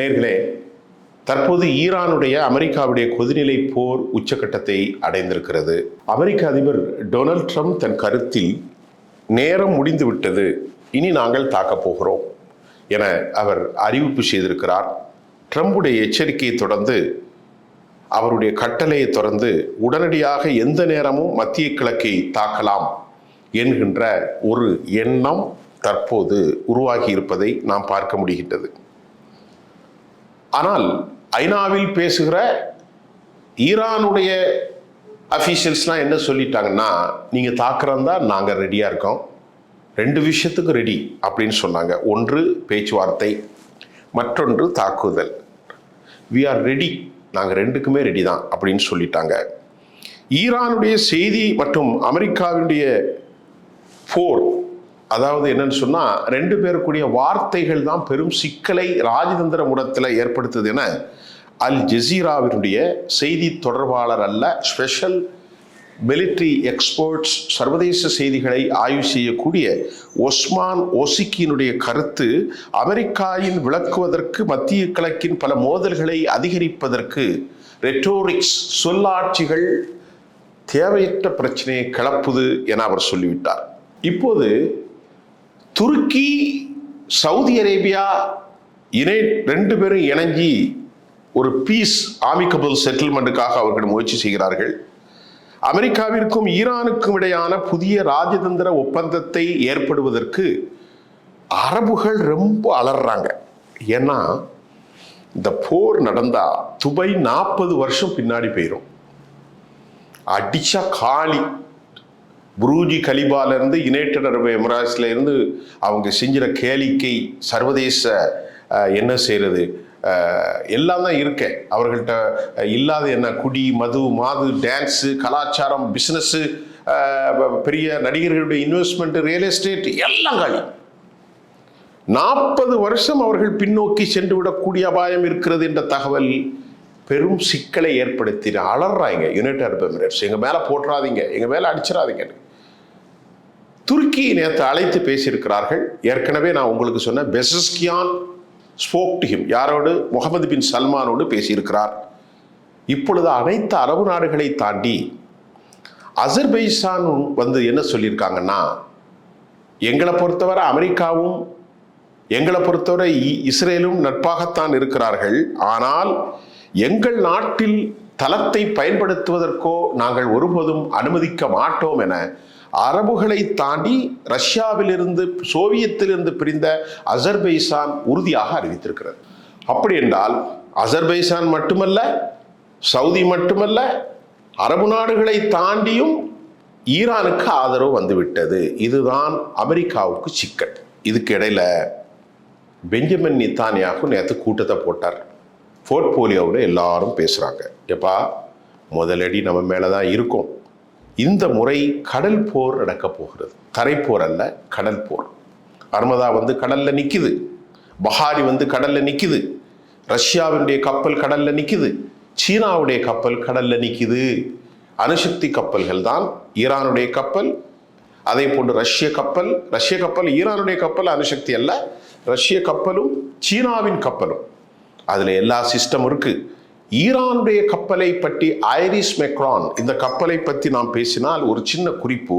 நேர்களே தற்போது ஈரானுடைய அமெரிக்காவுடைய கொதிநிலை போர் உச்சக்கட்டத்தை அடைந்திருக்கிறது. அமெரிக்க அதிபர் டொனால்ட் ட்ரம்ப் தன் கருத்தில் நேரம் முடிந்து விட்டது இனி நாங்கள் தாக்கப் போகிறோம் என அவர் அறிவிப்பு செய்திருக்கிறார். ட்ரம்புடைய எச்சரிக்கையை தொடர்ந்து அவருடைய கட்டளையை தொடர்ந்து உடனடியாக எந்த நேரமும் மத்திய கிழக்கை தாக்கலாம் என்கின்ற ஒரு எண்ணம் தற்போது உருவாகி இருப்பதை நாம் பார்க்க முடிகின்றது. ஆனால் ஐநாவில் பேசுகிற ஈரானுடைய அஃபீஷியல்ஸ்லாம் என்ன சொல்லிட்டாங்கன்னா நீங்கள் தாக்குறந்தா நாங்கள் ரெடியாக இருக்கோம். ரெண்டு விஷயத்துக்கு ரெடி அப்படின்னு சொன்னாங்க. ஒன்று பேச்சுவார்த்தை. மற்றொன்று தாக்குதல். வி ஆர் ரெடி நாங்கள் ரெண்டுக்குமே ரெடி தான் அப்படின்னு சொல்லிட்டாங்க. ஈரானுடைய செய்தி மற்றும் அமெரிக்காவினுடைய போர் அதாவது என்னன்னு சொன்னால் ரெண்டு பேருக்குரிய வார்த்தைகள் தான் பெரும் சிக்கலை ராஜதந்திர முடத்தில் ஏற்படுத்துது என அல் ஜெசீராவினுடைய செய்தி தொடர்பாளர் அல்ல ஸ்பெஷல் மிலிட்ரி எக்ஸ்பர்ட்ஸ் சர்வதேச செய்திகளை ஆய்வு செய்யக்கூடிய ஒஸ்மான் ஒசிக்கியினுடைய கருத்து அமெரிக்காவின் விளக்குவதற்கு மத்திய கிழக்கின் பல மோதல்களை அதிகரிப்பதற்கு ரெட்டோரிக்ஸ் சொல்லாட்சிகள் தேவையற்ற பிரச்சனையை கிளப்புது என அவர் சொல்லிவிட்டார். இப்போது துருக்கி சவுதி அரேபியா இணை ரெண்டு பேரும் இணைஞ்சி ஒரு பீஸ் ஆமிக்கபிள் செட்டில்மெண்ட்டுக்காக அவர்கள் முயற்சி செய்கிறார்கள். அமெரிக்காவிற்கும் ஈரானுக்கும் இடையான புதிய ராஜதந்திர ஒப்பந்தத்தை ஏற்படுவதற்கு அரபுகள் ரொம்ப அலறாங்க. ஏன்னா இந்த போர் நடந்தா துபை நாற்பது வருஷம் பின்னாடி போயிடும் அடிச்சா காலி. புரூஜி கலிபாலேருந்து யுனைடட் யுனைடெட் அரபு எமிராட்ஸ்லேருந்து அவங்க செஞ்சிற கேளிக்கை சர்வதேச என்ன செய்கிறது எல்லாம் தான் இருக்கேன் அவர்கள்ட்ட இல்லாத என்ன? குடி மது மாது டான்ஸு கலாச்சாரம் பிஸ்னஸ்ஸு பெரிய நடிகர்களுடைய இன்வெஸ்ட்மெண்ட் ரியல் எஸ்டேட் எல்லாம் காலி. நாற்பது வருஷம் அவர்கள் பின்னோக்கி சென்று விடக்கூடிய அபாயம் இருக்கிறது என்ற தகவல் பெரும் சிக்கலை ஏற்படுத்தி அலறாங்க யுனைடெட் அரபு எமிரேட்ஸ் எங்கள் மேலே போட்டுறாதீங்க எங்கள் மேலே அடிச்சிடாதீங்க. துருக்கி நேற்று அழைத்து பேசியிருக்கிறார்கள். ஏற்கனவே நான் உங்களுக்கு சொன்ன பெசஸ்கியான் ஸ்போக் டிஹிம் யாரோடு? முகமது பின் சல்மானோடு பேசியிருக்கிறார். இப்பொழுது அனைத்து அரபு நாடுகளை தாண்டி அசர்பைசான் வந்து என்ன சொல்லியிருக்காங்கன்னா எங்களை பொறுத்தவரை அமெரிக்காவும் எங்களை பொறுத்தவரை இ- இஸ்ரேலும் நட்பாகத்தான் இருக்கிறார்கள். ஆனால் எங்கள் நாட்டில் தளத்தை பயன்படுத்துவதற்கோ நாங்கள் ஒருபோதும் அனுமதிக்க மாட்டோம் என அரபுகளை தாண்டி ரஷ்யாவிலிருந்து சோவியத்திலிருந்து பிரிந்த அசர்பைசான் உறுதியாக அறிவித்திருக்கிறது. அப்படி என்றால் அசர்பைசான் மட்டுமல்ல சவுதி மட்டுமல்ல அரபு நாடுகளை தாண்டியும் ஈரானுக்கு ஆதரவு வந்துவிட்டது. இதுதான் அமெரிக்காவுக்கு சிக்கல். இதுக்கு இடையில பெஞ்சமின் நித்தானியாகும் நேற்று கூட்டத்தை போட்டார். போர்ட்போலியோவோட எல்லாரும் பேசுகிறாங்க எப்பா முதலடி நம்ம மேலே தான் இருக்கும். இந்த முறை கடல் போர் நடக்கப் போகிறது. தரைப்போர் அல்ல கடல் போர். அர்மதா வந்து கடல்ல நிற்கிது பஹாரி வந்து கடல்ல நிற்கிது ரஷ்யாவினுடைய கப்பல் கடல்ல நிற்கிது சீனாவுடைய கப்பல் கடல்ல நிற்கிது அணுசக்தி கப்பல்கள் தான் ஈரானுடைய கப்பல் அதே போன்று ரஷ்ய கப்பல். ரஷ்ய கப்பல் ஈரானுடைய கப்பல் அணுசக்தி அல்ல. ரஷ்ய கப்பலும் சீனாவின் கப்பலும். அதில் எல்லா சிஸ்டம் இருக்குது ஈரானுடைய கப்பலை பற்றி ஐரிஸ் மெக்ரான் இந்த கப்பலை பற்றி நாம் பேசினால் ஒரு சின்ன குறிப்பு.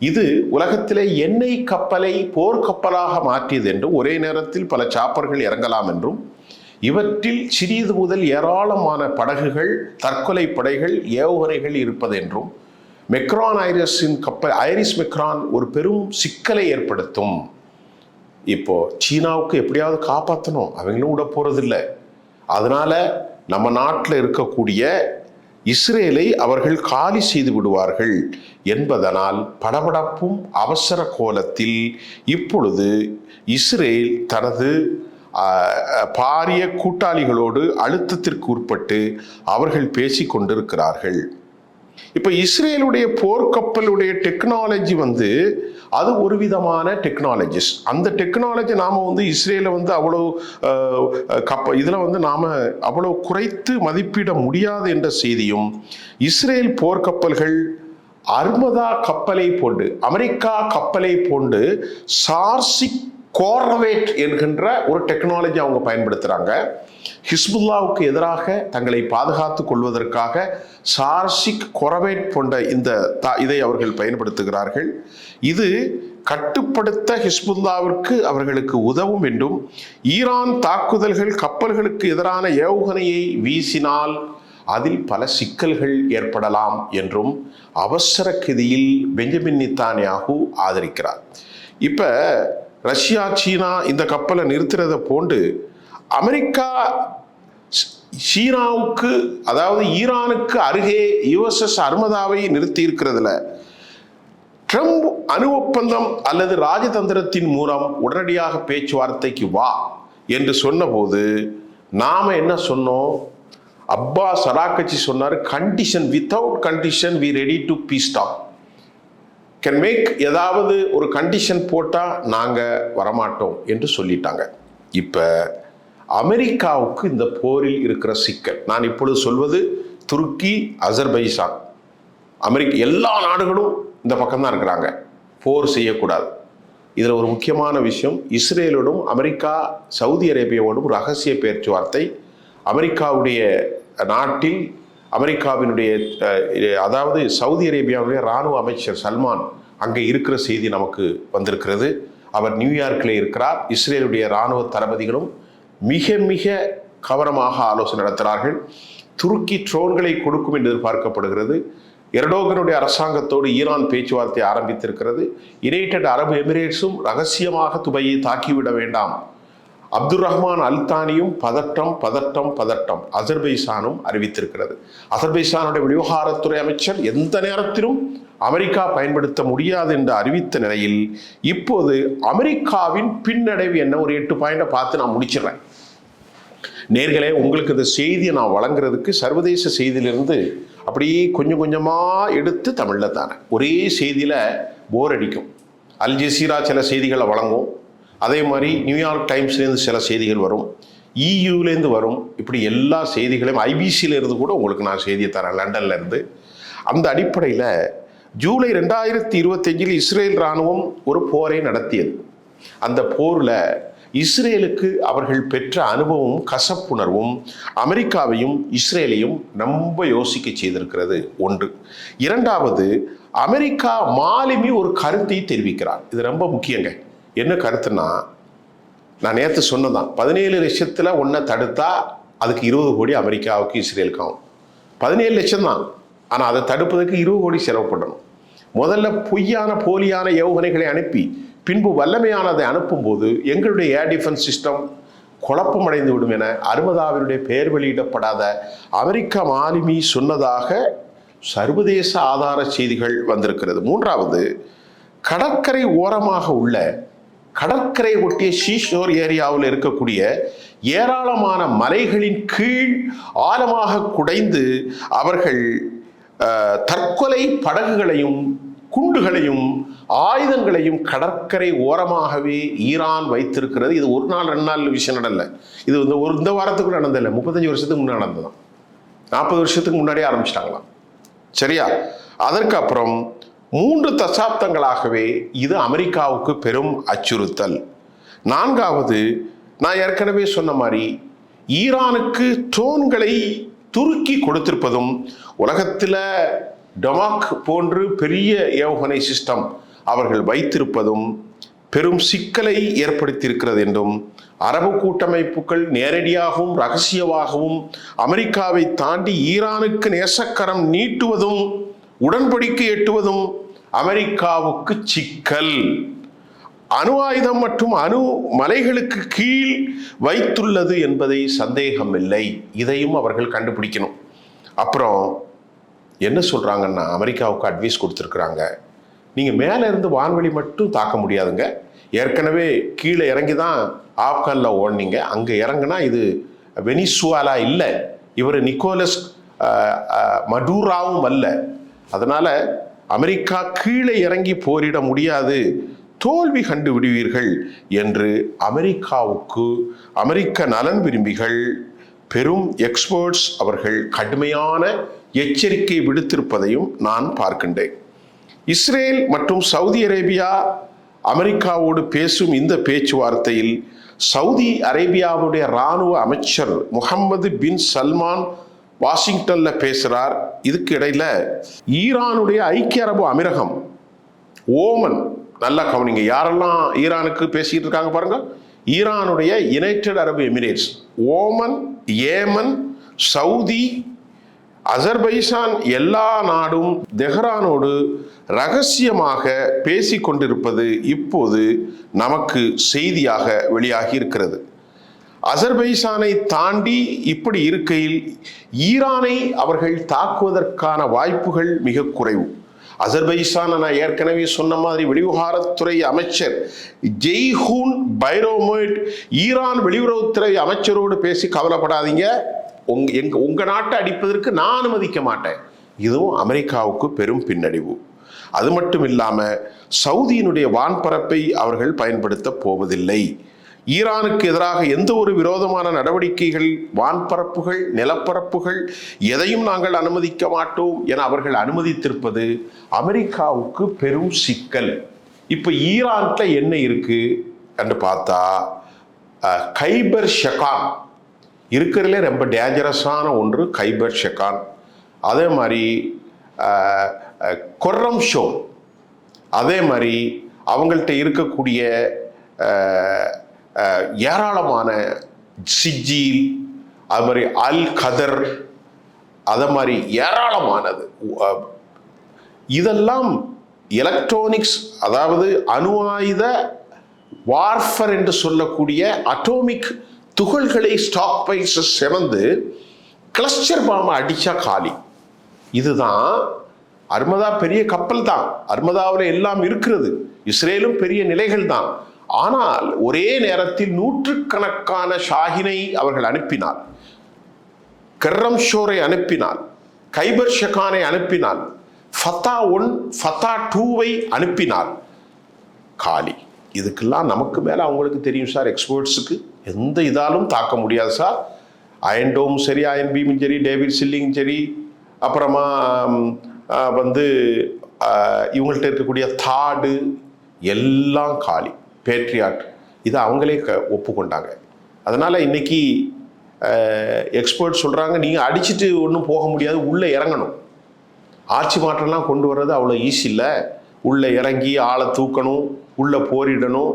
இது உலகத்திலே எண்ணெய் கப்பலை போர்க்கப்பலாக மாற்றியது என்றும் ஒரே நேரத்தில் பல சாப்பர்கள் இறங்கலாம் என்றும் இவற்றில் சிறிது முதல் ஏராளமான படகுகள் தற்கொலை படைகள் ஏவுகணைகள் இருப்பது என்றும் மெக்ரான் ஐரிஸின் கப்பல் ஐரிஸ் மெக்ரான் ஒரு பெரும் சிக்கலை ஏற்படுத்தும். இப்போ சீனாவுக்கு எப்படியாவது காப்பாற்றணும் அவங்களும் விட போகிறதில்ல அதனால நம்ம நாட்டில் இருக்கக்கூடிய இஸ்ரேலை அவர்கள் காலி செய்து விடுவார்கள் என்பதனால் படபடப்பும் அவசர கோலத்தில் இப்பொழுது இஸ்ரேல் தனது பாரிய கூட்டாளிகளோடு அழுத்தத்திற்கு உட்பட்டு அவர்கள் பேசிக்கொண்டிருக்கிறார்கள். இப்போ இஸ்ரேலுடைய போர்க்கப்பலுடைய டெக்னாலஜி வந்து அது ஒரு விதமான டெக்னாலஜிஸ் அந்த டெக்னாலஜி நாம் வந்து இஸ்ரேலை வந்து அவ்வளோ கப்ப இதில் வந்து நாம் அவ்வளோ குறைத்து மதிப்பிட முடியாது என்ற செய்தியும் இஸ்ரேல் போர்க்கப்பல்கள் அர்மதா கப்பலை போன்று அமெரிக்கா கப்பலை போன்று சார்சிக் கோர்வேட் என்கின்ற ஒரு டெக்னாலஜி அவங்க பயன்படுத்துகிறாங்க ஹிஸ்புல்லாவுக்கு எதிராக தங்களை பாதுகாத்து கொள்வதற்காக சார்சிக் கொரவேட் போன்ற இந்த த- இதை அவர்கள் பயன்படுத்துகிறார்கள். இது கட்டுப்படுத்த ஹிஸ்புல்லாவிற்கு அவர்களுக்கு உதவும் என்றும் ஈரான் தாக்குதல்கள் கப்பல்களுக்கு எதிரான ஏவுகணையை வீசினால் அதில் பல சிக்கல்கள் ஏற்படலாம் என்றும் அவசர கதியில் பெஞ்சமின் நித்தானியாகு ஆதரிக்கிறார். இப்போ ரஷ்யா சீனா இந்த கப்பலை நிறுத்துறதை போன்று அமெரிக்கா சீனாவுக்கு அதாவது ஈரானுக்கு அருகே யுஎஸ்எஸ் அர்மதாவை நிறுத்தி இருக்கிறதுல ட்ரம்ப் அணு ஒப்பந்தம் அல்லது ராஜதந்திரத்தின் மூலம் உடனடியாக பேச்சுவார்த்தைக்கு வா என்று சொன்னபோது நாம் என்ன சொன்னோம்? அப்பா அராக்கச்சி சொன்னார் condition without condition we ready to peace talk can make ஏதாவது ஒரு கண்டிஷன் போட்டால் நாங்கள் வரமாட்டோம் என்று சொல்லிட்டாங்க. இப்போ அமெரிக்காவுக்கு இந்த போரில் இருக்கிற சிக்கல். நான் இப்பொழுது சொல்வது துருக்கி அசர்பைசான் அமெரிக்க எல்லா நாடுகளும் இந்த பக்கம்தான் இருக்கிறாங்க. போர் செய்யக்கூடாது. இதில் ஒரு முக்கியமான விஷயம் இஸ்ரேலோடும் அமெரிக்கா சவுதி அரேபியாவோடும் ரகசிய பேச்சுவார்த்தை. அமெரிக்காவுடைய நாட்டில் அமெரிக்காவினுடைய அதாவது சவுதி அரேபியாவுடைய இராணுவ அமைச்சர் சல்மான் அங்கே இருக்கிற செய்தி நமக்கு வந்திருக்கிறது. அவர் நியூயார்க்கில் இருக்கிறார். இஸ்ரேலுடைய இராணுவ தளபதிகளும் மிக மிக கவனமாக ஆலோசனை நடத்துகிறார்கள். துருக்கி ட்ரோன்களை கொடுக்கும் என்று எதிர்பார்க்கப்படுகிறது. எர்டோகனுடைய அரசாங்கத்தோடு ஈரான் பேச்சுவார்த்தை ஆரம்பித்திருக்கிறது. யுனைடெட் அரபு எமிரேட்ஸும் ரகசியமாக துபையை தாக்கிவிட வேண்டாம். அப்துல் ரஹ்மான் அல்தானியும் பதட்டம் பதட்டம் பதட்டம் அசர்பைசானும் அறிவித்திருக்கிறது. அசர்பைசானுடைய விவகாரத்துறை அமைச்சர் எந்த நேரத்திலும் அமெரிக்கா பயன்படுத்த முடியாது என்று அறிவித்த நிலையில் இப்போது அமெரிக்காவின் பின்னடைவு என்ன? ஒரு எட்டு பாயிண்டை பார்த்து நான் முடிச்சிடுறேன். நேர்களே உங்களுக்கு இந்த செய்தியை நான் வழங்குறதுக்கு சர்வதேச செய்தியிலிருந்து அப்படியே கொஞ்சம் கொஞ்சமாக எடுத்து தமிழில் தானே. ஒரே செய்தியில் போர் அடிக்கும். அல் ஜசீரா சில செய்திகளை வழங்கும் அதே மாதிரி நியூயார்க் டைம்ஸ்லேருந்து சில செய்திகள் வரும். இயூலேருந்து வரும். இப்படி எல்லா செய்திகளையும் ஐபிசியில இருந்து கூட உங்களுக்கு நான் செய்தியை தரேன் லண்டன்லேருந்து. அந்த அடிப்படையில் ஜூலை ரெண்டாயிரத்தி இருபத்தஞ்சில் இஸ்ரேல் இராணுவம் ஒரு போரை நடத்தியது. அந்த போரில் இஸ்ரேலுக்கு அவர்கள் பெற்ற அனுபவமும் கசப்புணர்வும் அமெரிக்காவையும் இஸ்ரேலையும் ரொம்ப யோசிக்க செய்திருக்கிறது. ஒன்று. இரண்டாவது அமெரிக்கா மாலுமி ஒரு கருத்தை தெரிவிக்கிறார். இது ரொம்ப முக்கியங்க. என்ன கருத்துன்னா நான் நேற்று சொன்னதான் பதினேழு லட்சத்தில் ஒன்றை தடுத்தா அதுக்கு இருபது கோடி அமெரிக்காவுக்கு இஸ்ரேலுக்கு ஆகும் பதினேழு லட்சம் தான் ஆனால் அதை தடுப்பதற்கு இருபது கோடி செலவு பண்ணணும். முதல்ல பொய்யான போலியான ஏவுகணைகளை அனுப்பி பின்பு வல்லமையானதை அனுப்பும்போது எங்களுடைய ஏர் டிஃபென்ஸ் சிஸ்டம் குழப்பமடைந்து விடும் என அருமதாவினுடைய பெயர் வெளியிடப்படாத அமெரிக்க மாலுமி சொன்னதாக சர்வதேச ஆதார செய்திகள் வந்திருக்கிறது. மூன்றாவது கடற்கரை ஓரமாக உள்ள கடற்கரை ஒட்டிய ஷீஷோர் ஏரியாவில் இருக்கக்கூடிய ஏராளமான மலைகளின் கீழ் ஆழமாக குடைந்து அவர்கள் தற்கொலை படகுகளையும் குண்டுகளையும் ஆயுதங்களையும் கடற்கரை ஓரமாகவே ஈரான் வைத்திருக்கிறது. இது ஒரு நாள் ரெண்டு நாள் விஷயம் நடல. இது இந்த ஒரு இந்த வாரத்துக்கு நடந்ததில்லை. முப்பத்தஞ்சு வருஷத்துக்கு முன்னாடி நடந்ததான் நாற்பது வருஷத்துக்கு முன்னாடியே ஆரம்பிச்சிட்டாங்களாம். சரியா? அதற்கு அப்புறம் மூன்று தசாப்தங்களாகவே இது அமெரிக்காவுக்கு பெரும் அச்சுறுத்தல். நான்காவது நான் ஏற்கனவே சொன்ன மாதிரி ஈரானுக்கு ட்ரோன்களை துருக்கி கொடுத்திருப்பதும் உலகத்தில் டொமாக் போன்று பெரிய ஏவுகணை சிஸ்டம் அவர்கள் வைத்திருப்பதும் பெரும் சிக்கலை ஏற்படுத்தியிருக்கிறது என்றும் அரபு கூட்டமைப்புகள் நேரடியாகவும் ரகசியமாகவும் அமெரிக்காவை தாண்டி ஈரானுக்கு நேசக்கரம் நீட்டுவதும் உடன்படிக்கை எட்டுவதும் அமெரிக்காவுக்கு சிக்கல். அணு ஆயுதம் மற்றும் அணு மலைகளுக்கு கீழ் வைத்துள்ளது என்பதை சந்தேகமில்லை. இதையும் அவர்கள் கண்டுபிடிக்கணும். அப்புறம் என்ன சொல்கிறாங்கன்னா அமெரிக்காவுக்கு அட்வைஸ் கொடுத்துருக்குறாங்க. நீங்கள் மேலே இருந்து வான்வெளி மட்டும் தாக்க முடியாதுங்க. ஏற்கனவே கீழே இறங்கி தான் ஆப்கானில் ஓடினீங்க. அங்கே இறங்குனா இது வெனிசுவாலா இல்லை. இவர் நிக்கோலஸ் மடூராவும் அல்ல. அதனால் அமெரிக்கா கீழே இறங்கி போரிட முடியாது. தோல்வி கண்டு விடுவீர்கள் என்று அமெரிக்காவுக்கு அமெரிக்க நலன் விரும்பிகள் பெரும் எக்ஸ்பர்ட்ஸ் அவர்கள் கடுமையான எச்சரிக்கை விடுத்திருப்பதையும் நான் பார்க்கின்றேன். இஸ்ரேல் மற்றும் சவுதி அரேபியா அமெரிக்காவோடு பேசும் இந்த பேச்சுவார்த்தையில் சவுதி அரேபியாவுடைய இராணுவ அமைச்சர் முகமது பின் சல்மான் வாஷிங்டன்ல பேசுறார். இதுக்கு இடையில ஈரானுடைய ஐக்கிய அரபு அமீரகம் ஓமன் நல்லா கவனிங்க. யாரெல்லாம் ஈரானுக்கு பேசிக்கிட்டு இருக்காங்க பாருங்க. ஈரானுடைய யுனைடெட் அரபு Emirates Oman Yemen Saudi Azerbaijan எல்லா நாடும் தெஹ்ரானோடு ரகசியமாக பேசி கொண்டிருப்பது இப்போது நமக்கு செய்தியாக வெளியாகி இருக்கிறது. அசர்பைசானை தாண்டி இப்படி இருக்கையில் ஈரானை அவர்கள் தாக்குவதற்கான வாய்ப்புகள் மிக குறைவு. அசர்பைசான் நான் ஏற்கனவே சொன்ன மாதிரி வெளிவிவகாரத்துறை அமைச்சர் ஜெய்ஹூன் பைரோமேட் ஈரான் வெளியுறவுத்துறை அமைச்சரோடு பேசி கவலைப்படாதீங்க. உங்க எங்க உங்க நாட்டை அடிப்பதற்கு நான் அனுமதிக்க மாட்டேன். இதுவும் அமெரிக்காவுக்கு பெரும் பின்னடைவு. அது மட்டும் இல்லாம சவுதியினுடைய வான்பரப்பை அவர்கள் பயன்படுத்த போவதில்லை. ஈரானுக்கு எதிராக எந்த ஒரு விரோதமான நடவடிக்கைகள் வான்பரப்புகள் நிலப்பரப்புகள் எதையும் நாங்கள் அனுமதிக்க மாட்டோம் என அவர்கள் அனுமதித்திருப்பது அமெரிக்காவுக்கு பெரும் சிக்கல். இப்போ ஈரான்ல என்ன இருக்கு என்று பார்த்தா கைபர் ஷெகான். இருக்கிறதுலே ரொம்ப டேஞ்சரஸான ஒன்று கைபர் ஷெகான். அதே மாதிரி கொர்ரம் ஷோ அதே மாதிரி அவங்கள்ட்ட இருக்கக்கூடிய ஏராளமான சிஜில் அது மாதிரி அல் கதர் அதை மாதிரி ஏராளமானது. இதெல்லாம் எலக்ட்ரானிக்ஸ் அதாவது அணு ஆயுத வார்ஃபர் என்று சொல்லக்கூடிய அட்டோமிக் துகள்களை ஸ்டாக் பைசஸ் சிறந்து கிளஸ்டர் பாம்பை அடித்தா காலி. இதுதான் அர்மதா பெரிய கப்பல் தான் அர்மதாவில் எல்லாம் இருக்கிறது. இஸ்ரேலும் பெரிய நிலைகள் தான் ஆனால் ஒரே நேரத்தில் நூற்றுக்கணக்கான ஷாஹினை அவர்கள் அனுப்பினார். கர்ரம் ஷோரை அனுப்பினால் கைபர் ஷகானை அனுப்பினால் ஃபத்தா ஒன் ஃபத்தா டூவை அனுப்பினார். காலி. இதுக்கெல்லாம் நமக்கு மேலே அவங்களுக்கு தெரியும் சார் எக்ஸ்பர்ட்ஸுக்கு. எந்த இதாலும் தாக்க முடியாது சார். அயன்டோம் சரி அயன் பீமும் சரி டேவிட் சில்லிங் சரி அப்புறமா வந்து இவங்கள்ட்ட இருக்கக்கூடிய தாடு எல்லாம் காலி. பேட்ரியாட் இதை அவங்களே க ஒப்புக்கொண்டாங்க. அதனால் இன்னைக்கு எக்ஸ்பர்ட் சொல்கிறாங்க நீங்கள் அடிச்சுட்டு ஒன்றும் போக முடியாது உள்ளே இறங்கணும். ஆட்சி மாற்றம்லாம் கொண்டு வர்றது அவ்வளோ ஈஸி இல்லை. உள்ளே இறங்கி ஆளை தூக்கணும் உள்ளே போரிடணும்.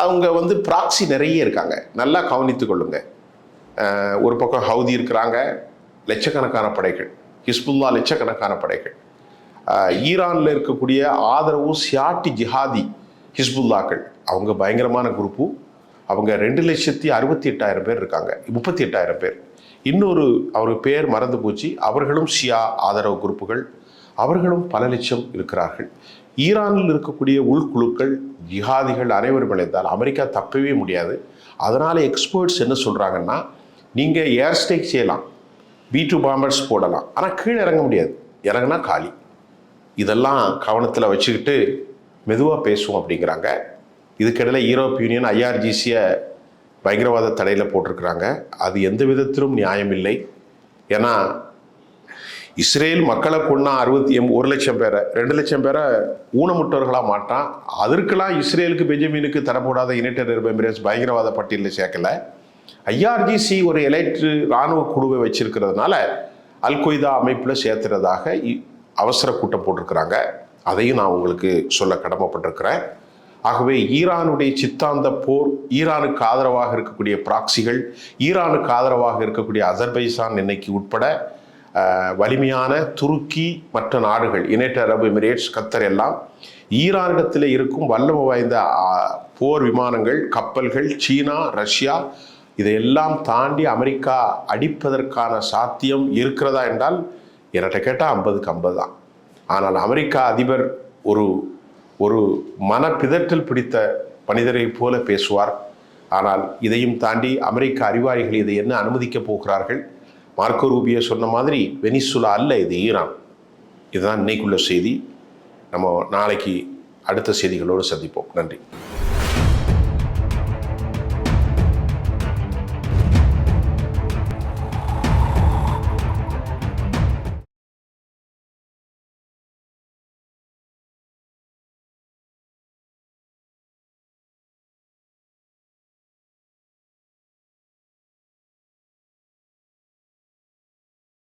அவங்க வந்து ப்ராக்சி நிறைய இருக்காங்க. நல்லா கவனித்து கொள்ளுங்க. ஒரு பக்கம் ஹவுதி இருக்கிறாங்க லட்சக்கணக்கான படைகள். ஹிஸ்புல்லா லட்சக்கணக்கான படைகள். ஈரானில் இருக்கக்கூடிய ஆதரவு சியாட்டி ஜிஹாதி ஹிஸ்புல்லாக்கள். அவங்க பயங்கரமான குரூப்பு. அவங்க ரெண்டு லட்சத்தி அறுபத்தி எட்டாயிரம் பேர் இருக்காங்க. முப்பத்தி எட்டாயிரம் பேர். இன்னொரு அவர் பேர் மறந்து போச்சு. அவர்களும் ஷியா ஆதரவு குரூப்புகள். அவர்களும் பல லட்சம் இருக்கிறார்கள். ஈரானில் இருக்கக்கூடிய உள்குழுக்கள் ஜிஹாதிகள் அனைவரும் இணைந்தால் அமெரிக்கா தப்பவே முடியாது. அதனால் எக்ஸ்பர்ட்ஸ் என்ன சொல்கிறாங்கன்னா நீங்கள் ஏர் ஸ்ட்ரைக் செய்யலாம். பி டூ பாம்பர்ஸ் போடலாம். ஆனால் கீழே இறங்க முடியாது. இறங்குனா காலி. இதெல்லாம் கவனத்தில் வச்சுக்கிட்டு மெதுவாக பேசுவோம் அப்படிங்கிறாங்க. இதுக்கிடையில் யூரோப் யூனியன் ஐஆர்ஜிசியை பயங்கரவாத தடையில் போட்டிருக்கிறாங்க. அது எந்த விதத்திலும் நியாயம் இல்லை ஏன்னா இஸ்ரேல் மக்களை கொன்னா அறுபத்தி எம் ஒரு லட்சம் பேரை ரெண்டு லட்சம் பேரை ஊனமுட்டவர்களாக மாட்டான். அதற்கெல்லாம் இஸ்ரேலுக்கு பெஞ்சமினுக்கு தரப்படாத யுனைடெட் அரபு எமிரேட்ஸ் பயங்கரவாத பட்டியலில் சேர்க்கல. ஐஆர்ஜிசி ஒரு எலக்ட்ரு இராணுவ குழுவை வச்சிருக்கிறதுனால அல் கொய்தா அமைப்பில் சேர்த்துறதாக இ- அவசர கூட்டம் போட்டிருக்கிறாங்க. அதையும் நான் உங்களுக்கு சொல்ல கடமைப்பட்டிருக்கிறேன். ஆகவே ஈரானுடைய சித்தாந்த போர் ஈரானுக்கு ஆதரவாக இருக்கக்கூடிய பிராக்சிகள் ஈரானுக்கு ஆதரவாக இருக்கக்கூடிய அசர்பைசான் இன்னைக்கு உட்பட வலிமையான துருக்கி மற்ற நாடுகள் யுனைடெட் அரபு எமிரேட்ஸ் கத்தர் எல்லாம் ஈரானிடத்தில் இருக்கும் வல்லமை வாய்ந்த போர் விமானங்கள் கப்பல்கள் சீனா ரஷ்யா இதையெல்லாம் தாண்டி அமெரிக்கா அடிப்பதற்கான சாத்தியம் இருக்கிறதா என்றால் என்கிட்ட கேட்டால் ஐம்பதுக்கு ஐம்பது தான் ஆனால் அமெரிக்கா அதிபர் ஒரு ஒரு மனப்பிதற்றல் பிடித்த மனிதரைப் போல பேசுவார். ஆனால் இதையும் தாண்டி அமெரிக்க அறிவாளிகள் இதை என்ன அனுமதிக்கப் போகிறார்கள்? மார்க்கோ ரூபியோ சொன்ன மாதிரி வெனிசுலா அல்ல இது ஈரான். இதுதான் இன்னைக்குள்ள செய்தி. நம்ம நாளைக்கு அடுத்த செய்திகளோடு சந்திப்போம். நன்றி.